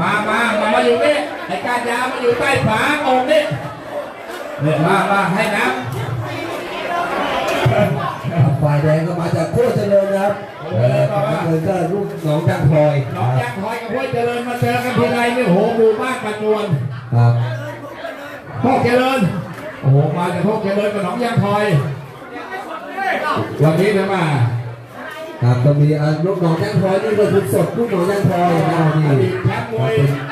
มามามามาอยู่นี่ไอ้การยาวมาอยู่ใต้ฝาองค์นี่เนี่ยมามาให้น้ฝ่ายแดงก็มาจากโคตรเจริญนะครับเออน้ำเงินก็ลูกหนองจางพลอยำน้องยางคอยกับห้วยเจริญมาเจอกันทีไรนี่โหหมู่บ้านประจวนครับโคกเจริญโอ้โหมาจากโคกเจริญกับหนองยางคอยวันนี้นะมาครับก็มีอ่าลูกหนองจางพลอยนี่ก็คือสดลูกหนองจางพลอยนะครับอ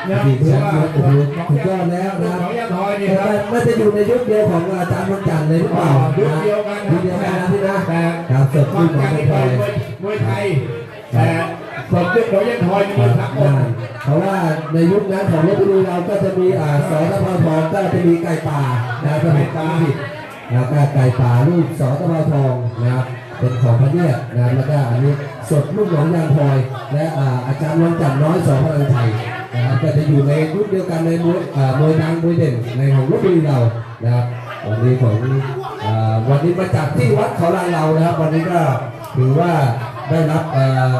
นี่ดีตแชมป์มวยอดีตแชมป์มวยโอ้โหสุดยอดแล้วนะคอรับงยางคอยนี่ครับน่าจะอยู่ในยุคเดียวของอาจารย์วันจันทร์เลยหรือเปล่ายุคเดียวกันยุคเดียวกันนะพี่นะแต่ครับสดควาลูมกองจำจางที่พลเคอยมวยไทยแต่สมยุคหนองยางคอยมวยสากลเพราะว่าในยุคนั้นของรถบุรีเราก็จะมีอ่าสอตะพทองก็จะมีไก่ป่านะสมัยก่อนผิดแล้วก็ไก่ป่าลูกสอตะพทองนะครับเป็นของพระเนี่ยนะแล้วก็อันนี้สดลูกหนองยางพลอย และอ่าอาจารย์วันจันทร์น้อยสอพลังไทย ก็จะอยู่ในรุ่นเดียวกันในมวยอ่ามวยดังมวยเด่นในของรถบุรีเรานะครับวันนี้ของอ่าวันนี้มาจากที่วัดเขาลานเรานะครับ วันนี้ก็ถือว่าได้รับอ่อ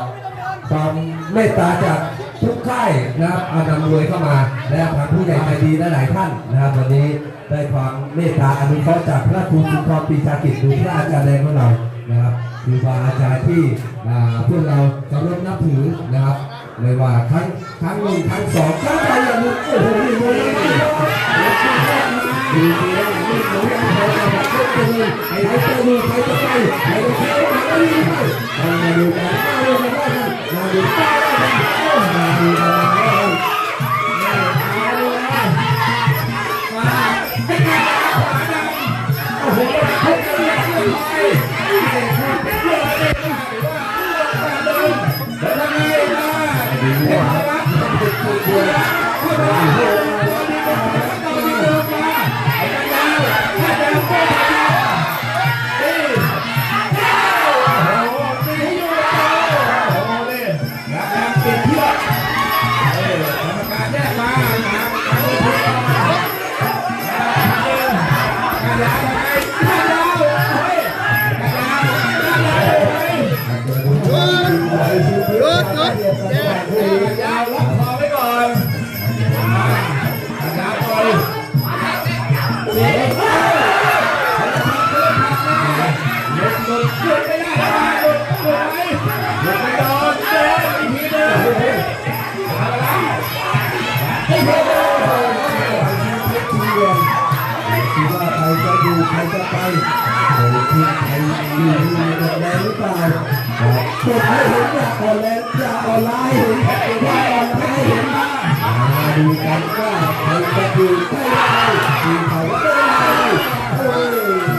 ความเมตตาจากทุกค่ายนะครับเอานำรวยเข้ามาและทางผู้ใหญ่ใจดีหลายท่านนะครับ วันนี้ได้ความเมตตาอนุเคราะห์จากพระครูสุนทรปีชากิจหรือพระอาจารย์แดงของเรานะครับคือบาอาจารย์ที่อ่าพวกเราเคารพนับถือนะครับไม่ว่าครั้ง ทั้งหนึ่งทั้งสองทั้งไปอย่างนี้โอ้โหนี่เลยดีดีแล้วนี่หนูยังพอจะมาเล่นกันเลยใครจะดูใครจะไปใครจะไปใครจะไปมาดูกันมาดูกันมาดูกันมาดูกัน เห็ นไห ออนไลน์เห็นภาพออนไลน์เห็นมาดูกันว่าใครจะอยู่ใครจะไปทีมเขาก็ได้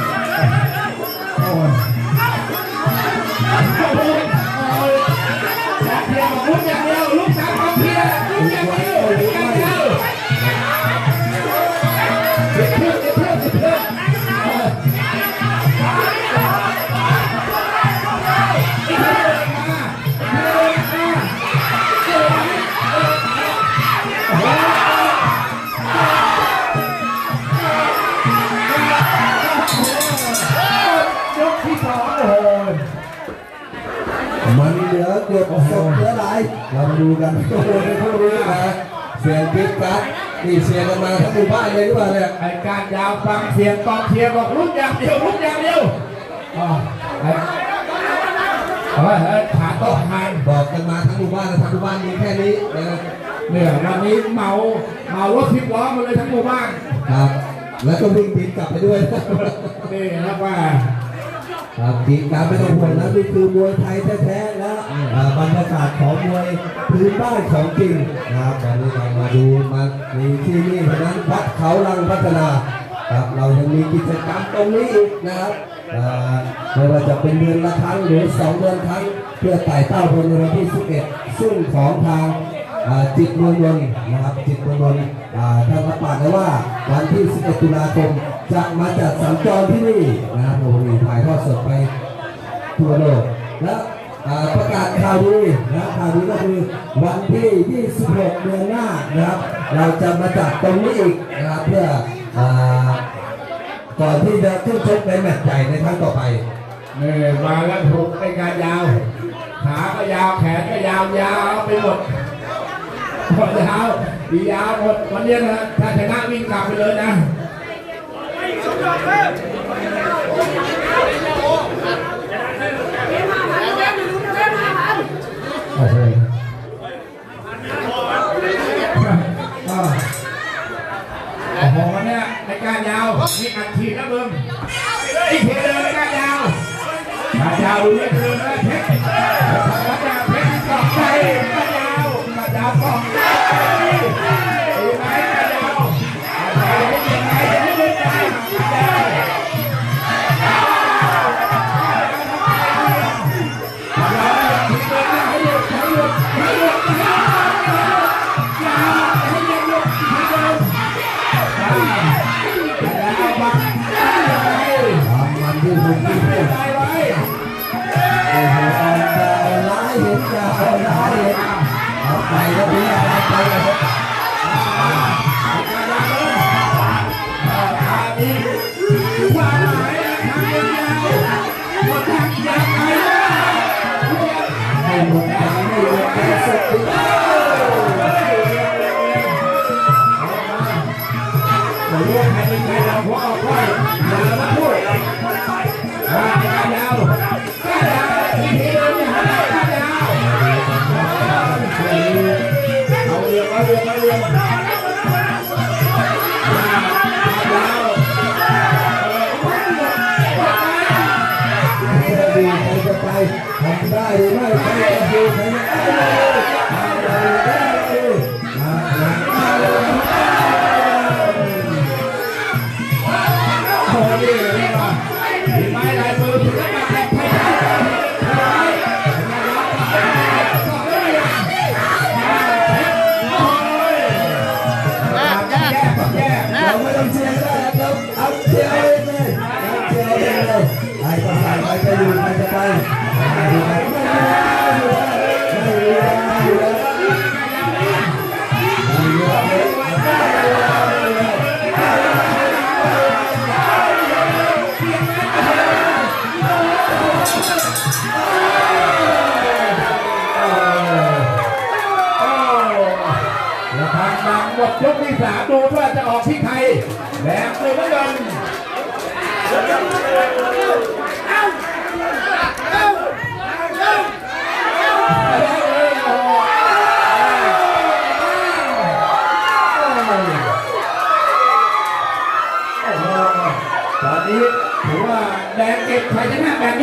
ลือเกือบศพเหลือหลายเรามาดูกันโอ้โหในพวกนี้นะเสียงบิ๊กกัสนี่เสียงกันมาทั้งหมู่บ้านเลยหรือเปล่าเนี่ยไอ้การยาวฟังเสียงกองเชียร์บอกลุกอย่างเดียวลุกอย่างเดียวอ๋อไอ้เฮ้ยเฮ้ยขาโต๊ะทานบอกกันมาทั้งหมู่บ้านนะทั้งหมู่บ้านมีแค่นี้นะเนี่ยวันนี้เมาเมารถสิบล้อมาเลยทั้งหมู่บ้านครับ แล้วก็วิ่งบินกลับไปด้วยนี่ครับว่าครับกีการไม่ต้องห่วงนะนี่คือมวยไทยแท้ๆแล้ว นบ้านของจริงนะครับวันนี้เรามาดูมามีที่นี่เพราะนั้นวัดเขาลังพัฒนาครับเรายังมีกิจกรรมตรงนี้อีกนะครับไม่ว่าจะเป็นเดือนละครั้งหรือสองเดือนครั้ง เพื่อไต่เต้าบนในวันที่ 11 ซึ่งของทางจิตมืองนนนะครับจิตมืองนนท่าท่านรับปากไว้ว่าวันที่ 11 ตุลาคมจะมาจัดสัญจรที่นี่นะครับโอ้โหถ่ายทอดสดไปทั่วโลกและประกาศ ข่าวดีนะข่าวดีก็คือวันที่ 26 เดือนหน้านะครับ เราจะมาจัดตรงนี้อีกนะครับเพื่ออก่อนที่จะขึ้นชกในแมตช์ใหญ่ในครั้งต่อไปนี่มาแล้วถูกเป็นการยาว ขาก็ยาวแขนก็ยาวยาวไปหมดหมดยาวอียาวหมดวันนี้นะถ้าชนะวิ่งกลับไปเลยนะ Hallelujah. ไปทำได้หรือไม่ ยกที่สามดูว่าจะออกที่ใคร